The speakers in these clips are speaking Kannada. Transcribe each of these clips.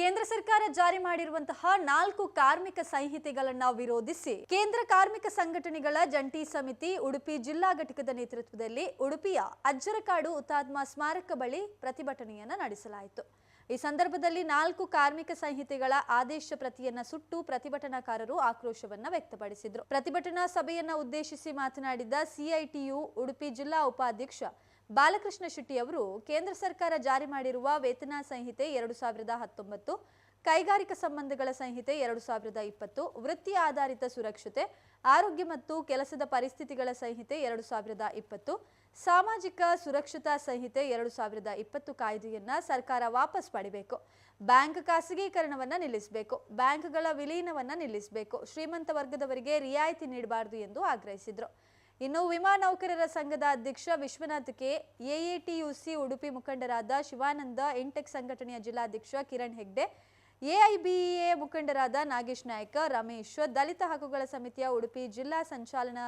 ಕೇಂದ್ರ ಸರ್ಕಾರ ಜಾರಿ ಮಾಡಿರುವಂತಹ ನಾಲ್ಕು ಕಾರ್ಮಿಕ ಸಂಹಿತೆಗಳನ್ನ ವಿರೋಧಿಸಿ ಕೇಂದ್ರ ಕಾರ್ಮಿಕ ಸಂಘಟನೆಗಳ ಜಂಟಿ ಸಮಿತಿ ಉಡುಪಿ ಜಿಲ್ಲಾ ಘಟಕದ ನೇತೃತ್ವದಲ್ಲಿ ಉಡುಪಿಯ ಅಜ್ಜರಕಾಡು ಹುತಾತ್ಮ ಸ್ಮಾರಕ ಬಳಿ ಪ್ರತಿಭಟನೆಯನ್ನ ನಡೆಸಲಾಯಿತು. ಈ ಸಂದರ್ಭದಲ್ಲಿ ನಾಲ್ಕು ಕಾರ್ಮಿಕ ಸಂಹಿತೆಗಳ ಆದೇಶ ಪ್ರತಿಯನ್ನ ಸುಟ್ಟು ಪ್ರತಿಭಟನಾಕಾರರು ಆಕ್ರೋಶವನ್ನ ವ್ಯಕ್ತಪಡಿಸಿದ್ರು. ಪ್ರತಿಭಟನಾ ಸಭೆಯನ್ನ ಉದ್ದೇಶಿಸಿ ಮಾತನಾಡಿದ ಸಿಐಟಿಯು ಉಡುಪಿ ಜಿಲ್ಲಾ ಉಪಾಧ್ಯಕ್ಷ ಬಾಲಕೃಷ್ಣ ಶೆಟ್ಟಿ ಅವರು ಕೇಂದ್ರ ಸರ್ಕಾರ ಜಾರಿ ಮಾಡಿರುವ ವೇತನ ಸಂಹಿತೆ ಎರಡು ಸಾವಿರದ ಹತ್ತೊಂಬತ್ತು, ಕೈಗಾರಿಕಾ ಸಂಬಂಧಗಳ ಸಂಹಿತೆ ಎರಡು ಸಾವಿರದ ಇಪ್ಪತ್ತು, ವೃತ್ತಿ ಆಧಾರಿತ ಸುರಕ್ಷತೆ, ಆರೋಗ್ಯ ಮತ್ತು ಕೆಲಸದ ಪರಿಸ್ಥಿತಿಗಳ ಸಂಹಿತೆ ಎರಡು ಸಾವಿರದ ಇಪ್ಪತ್ತು, ಸಾಮಾಜಿಕ ಸುರಕ್ಷತಾ ಸಂಹಿತೆ ಎರಡು ಸಾವಿರದ ಇಪ್ಪತ್ತು ಕಾಯ್ದೆಯನ್ನ ಸರ್ಕಾರ ವಾಪಸ್ ಪಡಿಬೇಕು. ಬ್ಯಾಂಕ್ ಖಾಸಗೀಕರಣವನ್ನ ನಿಲ್ಲಿಸಬೇಕು. ಬ್ಯಾಂಕ್ಗಳ ವಿಲೀನವನ್ನ ನಿಲ್ಲಿಸಬೇಕು. ಶ್ರೀಮಂತ ವರ್ಗದವರಿಗೆ ರಿಯಾಯಿತಿ ನೀಡಬಾರದು ಎಂದು ಆಗ್ರಹಿಸಿದ್ರು. ಇನ್ನು ವಿಮಾ ನೌಕರರ ಸಂಘದ ಅಧ್ಯಕ್ಷ ವಿಶ್ವನಾಥ್ ಕೆ ಎಎಟಿಯುಸಿ ಉಡುಪಿ ಮುಖಂಡರಾದ ಶಿವಾನಂದ ಇಂಟೆಕ್ ಸಂಘಟನೆಯ ಜಿಲ್ಲಾಧ್ಯಕ್ಷ ಕಿರಣ್ ಹೆಗ್ಡೆ ಎಐಬಿಎ ಮುಖಂಡರಾದ ನಾಗೇಶ್ ನಾಯ್ಕ, ರಮೇಶ್, ದಲಿತ ಹಕ್ಕುಗಳ ಸಮಿತಿಯ ಉಡುಪಿ ಜಿಲ್ಲಾ ಸಂಚಾಲನಾ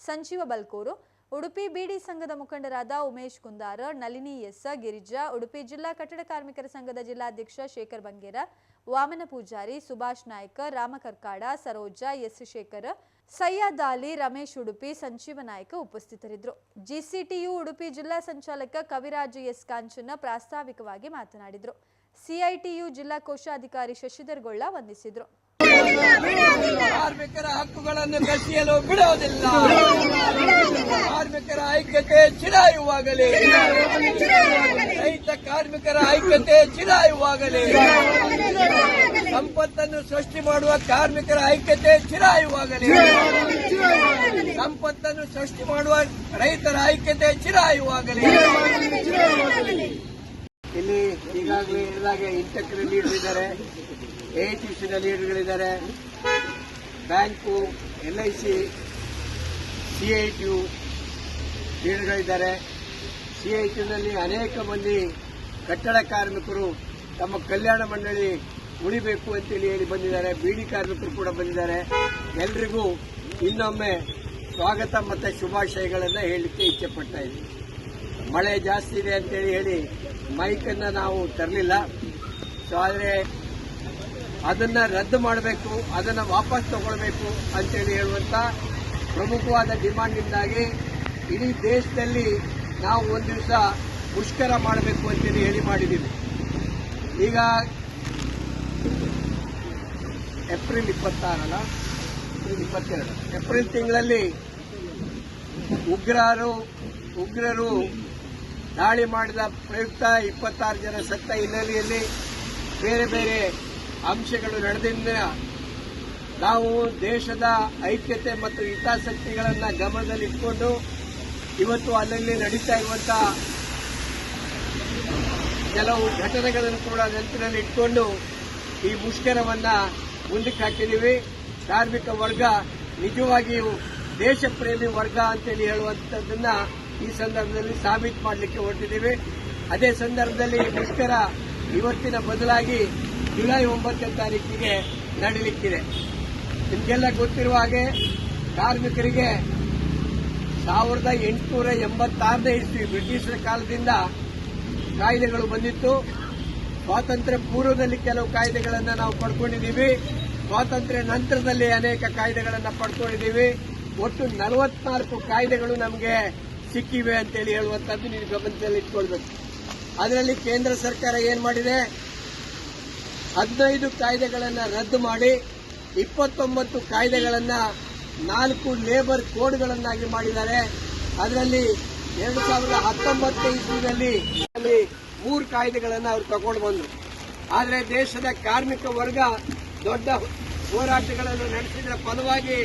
ಸಂಜೀವ ಬಲ್ಕೂರು, ಉಡುಪಿ ಬಿಡಿ ಸಂಘದ ಮುಖಂಡರಾದ ಉಮೇಶ್ ಕುಂದಾರ, ನಳಿನಿ ಎಸ್, ಗಿರಿಜಾ, ಉಡುಪಿ ಜಿಲ್ಲಾ ಕಟ್ಟಡ ಕಾರ್ಮಿಕರ ಸಂಘದ ಜಿಲ್ಲಾಧ್ಯಕ್ಷ ಶೇಖರ್ ಬಂಗೇರ, ವಾಮನ ಪೂಜಾರಿ ಸುಭಾಷ್ ನಾಯ್ಕ, ರಾಮ ಕರ್ಕಾಡ, ಸರೋಜಾ ಎಸ್ ಶೇಖರ್ ಸಯ್ಯದ್ ಅಲಿ ರಮೇಶ್ ಉಡುಪಿ ಸಂಜೀವ ನಾಯಕ ಉಪಸ್ಥಿತರಿದ್ದರು. ಜಿಸಿಟಿಯು ಉಡುಪಿ ಜಿಲ್ಲಾ ಸಂಚಾಲಕ ಕವಿರಾಜು ಎಸ್ ಕಾಂಚನ ಪ್ರಾಸ್ತಾವಿಕವಾಗಿ ಮಾತನಾಡಿದರು. ಸಿಐಟಿಯು ಜಿಲ್ಲಾ ಕೋಶಾಧಿಕಾರಿ ಶಶಿಧರ್ ಗೊಳ್ಳ ವಂದಿಸಿದರು. ಕಾರ್ಮಿಕರ ಹಕ್ಕುಗಳನ್ನು ಕಸಿಯಲು ಬಿಡುವುದಿಲ್ಲ ಕಾರ್ಮಿಕರ ಐಕ್ಯತೆ ಚಿರಾಯುವಾಗಲಿ. ರೈತ ಕಾರ್ಮಿಕರ ಐಕ್ಯತೆ ಚಿರಾಯುವಾಗಲಿ. ಸಂಪತ್ತನ್ನು ಸೃಷ್ಟಿ ಮಾಡುವ ಕಾರ್ಮಿಕರ ಐಕ್ಯತೆ ಚಿರಾಯುವಾಗಲಿ. ಸಂಪತ್ತನ್ನು ಸೃಷ್ಟಿ ಮಾಡುವ ರೈತರ ಐಕ್ಯತೆ ಚಿರಾಯುವಾಗಲಿ. ಇಲ್ಲಿ ಈಗಾಗಲೇ ಇದಾಗೆ ಇಂಟೆಕ್ನ ಲೀಡರ್ ಇದ್ದಾರೆ ಎಐಟಿಸಿನ ಲೀಡರ್ಗಳಿದ್ದಾರೆ bank LIC I C C I T U ಲೀಡರ್ಗಳಿದ್ದಾರೆ C I ಟಿನಲ್ಲಿ ಅನೇಕ ಮಂದಿ ಕಟ್ಟಡ ಕಾರ್ಮಿಕರು ತಮ್ಮ ಕಲ್ಯಾಣ ಮಂಡಳಿ ಉಳಿಬೇಕು ಅಂತೇಳಿ ಹೇಳಿ ಬಂದಿದ್ದಾರೆ. ಬೀಡಿ ಕಾರ್ಮಿಕರು ಕೂಡ ಬಂದಿದ್ದಾರೆ. ಎಲ್ರಿಗೂ ಇನ್ನೊಮ್ಮೆ ಸ್ವಾಗತ ಮತ್ತು ಶುಭಾಶಯಗಳನ್ನು ಹೇಳಲಿಕ್ಕೆ ಇಚ್ಛೆ ಪಡ್ತಾ ಇದ್ದೀನಿ. ಮಳೆ ಜಾಸ್ತಿ ಇದೆ ಅಂತೇಳಿ ಹೇಳಿ ಮೈಕನ್ನು ನಾವು ತರಲಿಲ್ಲ. ಸೊ ಆದರೆ ಅದನ್ನು ರದ್ದು ಮಾಡಬೇಕು, ಅದನ್ನು ವಾಪಸ್ ತಗೊಳ್ಬೇಕು ಅಂತೇಳಿ ಹೇಳುವಂಥ ಪ್ರಮುಖವಾದ ಡಿಮಾಂಡ್ನಿಂದಾಗಿ ಇಡೀ ದೇಶದಲ್ಲಿ ನಾವು ಒಂದು ದಿವಸ ಮುಷ್ಕರ ಮಾಡಬೇಕು ಅಂತೇಳಿ ಹೇಳಿ ಮಾಡಿದ್ದೀವಿ ಈಗ ಏಪ್ರಿಲ್ ಇಪ್ಪತ್ತಾರಲ್ಲ? ಏಪ್ರಿಲ್ ಇಪ್ಪತ್ತೆರಡು. ಏಪ್ರಿಲ್ ತಿಂಗಳಲ್ಲಿ ಉಗ್ರರು ಉಗ್ರರು ದಾಳಿ ಮಾಡಿದ ಪ್ರಯುಕ್ತ ಇಪ್ಪತ್ತಾರು ಜನ ಸತ್ತ ಹಿನ್ನೆಲೆಯಲ್ಲಿ ಬೇರೆ ಬೇರೆ ಅಂಶಗಳು ನಡೆದಿಂದ ನಾವು ದೇಶದ ಐಕ್ಯತೆ ಮತ್ತು ಹಿತಾಸಕ್ತಿಗಳನ್ನು ಗಮನದಲ್ಲಿಟ್ಕೊಂಡು ಇವತ್ತು ಅಲ್ಲಲ್ಲಿ ನಡೀತಾ ಇರುವಂತಹ ಕೆಲವು ಘಟನೆಗಳನ್ನು ಕೂಡ ನೆನಪಿನಲ್ಲಿ ಇಟ್ಕೊಂಡು ಈ ಮುಷ್ಕರವನ್ನ ಮುಂದಕ್ಕೆ ಹಾಕಿದ್ದೀವಿ ಕಾರ್ಮಿಕ ವರ್ಗ ನಿಜವಾಗಿಯೂ ದೇಶ ಪ್ರೇಮಿ ವರ್ಗ ಅಂತೇಳಿ ಹೇಳುವಂಥದ್ದನ್ನ ಈ ಸಂದರ್ಭದಲ್ಲಿ ಸಾಬೀತು ಮಾಡಲಿಕ್ಕೆ ಹೊರಟಿದ್ದೀವಿ. ಅದೇ ಸಂದರ್ಭದಲ್ಲಿ ಮುಷ್ಕರ ಇವತ್ತಿನ ಬದಲಾಗಿ ಜುಲೈ ಒಂಬತ್ತನೇ ತಾರೀಕಿಗೆ ನಡೀಲಿಕ್ಕಿದೆ. ನಿಮಗೆಲ್ಲ ಗೊತ್ತಿರುವ ಹಾಗೆ ಕಾರ್ಮಿಕರಿಗೆ ಸಾವಿರದ ಎಂಟುನೂರ ಎಂಬತ್ತಾರನೇ ಇಸ್ವಿ ಬ್ರಿಟಿಷರ ಕಾಲದಿಂದ ಕಾಯ್ದೆಗಳು ಬಂದಿತ್ತು. ಸ್ವಾತಂತ್ರ್ಯ ಪೂರ್ವದಲ್ಲಿ ಕೆಲವು ಕಾಯ್ದೆಗಳನ್ನು ನಾವು ಪಡ್ಕೊಂಡಿದ್ದೀವಿ. ಸ್ವಾತಂತ್ರ್ಯ ನಂತರದಲ್ಲಿ ಅನೇಕ ಕಾಯ್ದೆಗಳನ್ನು ಪಡ್ಕೊಂಡಿದ್ದೀವಿ. ಒಟ್ಟು ನಲವತ್ನಾಲ್ಕು ಕಾಯ್ದೆಗಳು ನಮಗೆ ಸಿಕ್ಕಿವೆ ಅಂತೇಳಿ ಹೇಳುವಂಥದ್ದು ನೀವು ಗಮನದಲ್ಲಿ ಇಟ್ಕೊಳ್ಬೇಕು. ಅದರಲ್ಲಿ ಕೇಂದ್ರ ಸರ್ಕಾರ ಏನು ಮಾಡಿದೆ? ಹದಿನೈದು ಕಾಯ್ದೆಗಳನ್ನು ರದ್ದು ಮಾಡಿ, ಇಪ್ಪತ್ತೊಂಬತ್ತು ಕಾಯ್ದೆಗಳನ್ನು ನಾಲ್ಕು ಲೇಬರ್ ಕೋಡ್ಗಳನ್ನಾಗಿ ಮಾಡಿದ್ದಾರೆ. ಅದರಲ್ಲಿ ಎರಡು ಸಾವಿರದ ಹತ್ತೊಂಬತ್ತು ಇಸ್ವಿನಲ್ಲಿ ಮೂರು ಕಾಯ್ದೆಗಳನ್ನು ಅವರು ತಗೊಂಡು ಬಂದರು. ಆದರೆ ದೇಶದ ಕಾರ್ಮಿಕ ವರ್ಗ ದೊಡ್ಡ ಹೋರಾಟಗಳನ್ನು ನಡೆಸಿದ ಫಲವಾಗಿ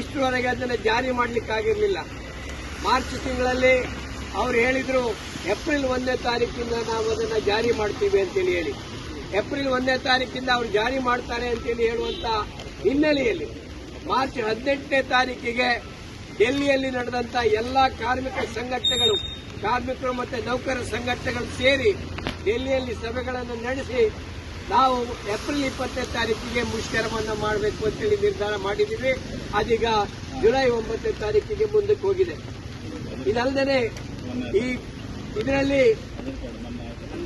ಇಷ್ಟರವರೆಗೆ ಅದನ್ನು ಜಾರಿ ಮಾಡಲಿಕ್ಕಾಗಿರಲಿಲ್ಲ ಮಾರ್ಚ್ ತಿಂಗಳಲ್ಲಿ ಅವ್ರು ಹೇಳಿದರು, ಏಪ್ರಿಲ್ ಒಂದನೇ ತಾರೀಕಿಂದ ನಾವು ಅದನ್ನು ಜಾರಿ ಮಾಡ್ತೀವಿ ಅಂತೇಳಿ ಹೇಳಿ. ಏಪ್ರಿಲ್ ಒಂದನೇ ತಾರೀಕಿಂದ ಅವರು ಜಾರಿ ಮಾಡ್ತಾರೆ ಅಂತೇಳಿ ಹೇಳುವಂತ ಹಿನ್ನೆಲೆಯಲ್ಲಿ ಮಾರ್ಚ್ ಹದಿನೆಂಟನೇ ತಾರೀಕಿಗೆ ಡೆಲ್ಲಿಯಲ್ಲಿ ನಡೆದಂತ ಎಲ್ಲಾ ಕಾರ್ಮಿಕ ಸಂಘಟನೆಗಳು, ಕಾರ್ಮಿಕರು ಮತ್ತೆ ನೌಕರರ ಸಂಘಟನೆಗಳು ಸೇರಿ ಡೆಲ್ಲಿಯಲ್ಲಿ ಸಭೆಗಳನ್ನು ನಡೆಸಿ ನಾವು ಏಪ್ರಿಲ್ ಇಪ್ಪತ್ತನೇ ತಾರೀಕಿಗೆ ಮುಷ್ಕರವನ್ನು ಮಾಡಬೇಕು ಅಂತೇಳಿ ನಿರ್ಧಾರ ಮಾಡಿದ್ದೀವಿ. ಅದೀಗ ಜುಲೈ ಒಂಬತ್ತನೇ ತಾರೀಕಿಗೆ ಮುಂದಕ್ಕೆ ಹೋಗಿದೆ. ಇದಲ್ಲದೆ ಈ ಇದರಲ್ಲಿ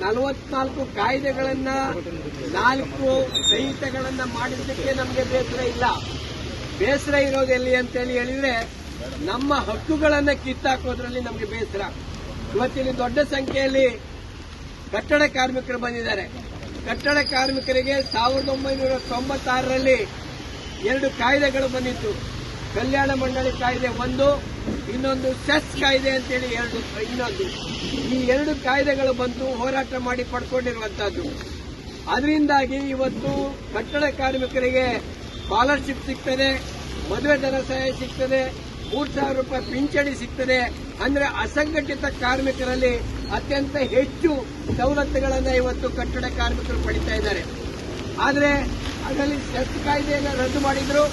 ನಲವತ್ನಾಲ್ಕು ಕಾಯ್ದೆಗಳನ್ನ, ನಾಲ್ಕು ಸಂಹಿತೆಗಳನ್ನ ಮಾಡಿದ್ದಕ್ಕೆ ನಮಗೆ ಬೇಸರ ಇಲ್ಲ. ಬೇಸರ ಇರೋದೆಲ್ಲಿ ಅಂತೇಳಿ ಹೇಳಿದ್ರೆ ನಮ್ಮ ಹಕ್ಕುಗಳನ್ನು ಕಿತ್ತಾಕೋದ್ರಲ್ಲಿ ನಮಗೆ ಬೇಸರ. ಇವತ್ತಿಲ್ಲಿ ದೊಡ್ಡ ಸಂಖ್ಯೆಯಲ್ಲಿ ಕಟ್ಟಡ ಕಾರ್ಮಿಕರು ಬಂದಿದ್ದಾರೆ. ಕಟ್ಟಡ ಕಾರ್ಮಿಕರಿಗೆ ಸಾವಿರದ ಒಂಬೈನೂರ ತೊಂಬತ್ತಾರರಲ್ಲಿ ಎರಡು ಕಾಯ್ದೆಗಳು ಬಂದಿತ್ತು. ಕಲ್ಯಾಣ ಮಂಡಳಿ ಕಾಯ್ದೆ ಒಂದು, ಇನ್ನೊಂದು ಸೆಸ್ ಕಾಯ್ದೆ ಅಂತೇಳಿ ಎರಡು, ಇನ್ನೊಂದು. ಈ ಎರಡು ಕಾಯ್ದೆಗಳು ಬಂದು ಹೋರಾಟ ಮಾಡಿ ಪಡ್ಕೊಂಡಿರುವಂತಹದ್ದು. ಅದರಿಂದಾಗಿ ಇವತ್ತು ಕಟ್ಟಡ ಕಾರ್ಮಿಕರಿಗೆ ಸ್ಕಾಲರ್ಶಿಪ್ ಸಿಗ್ತದೆ, ಮದುವೆ ಧನ ಸಹಾಯ ಸಿಗ್ತದೆ ಮೂರ್ ಸಾವಿರ ರೂಪಾಯಿ ಪಿಂಚಣಿ ಸಿಗ್ತದೆ. ಅಂದ್ರೆ ಅಸಂಘಟಿತ ಕಾರ್ಮಿಕರಲ್ಲಿ ಅತ್ಯಂತ ಹೆಚ್ಚು ಸವಲತ್ತುಗಳನ್ನ ಇವತ್ತು ಕಟ್ಟಡ ಕಾರ್ಮಿಕರು ಪಡಿತಾ ಇದ್ದಾರೆ. ಆದ್ರೆ ಅದರಲ್ಲಿ ಸೆಸ್ ಕಾಯ್ದೆಯನ್ನು ರದ್ದು ಮಾಡಿದ್ರು.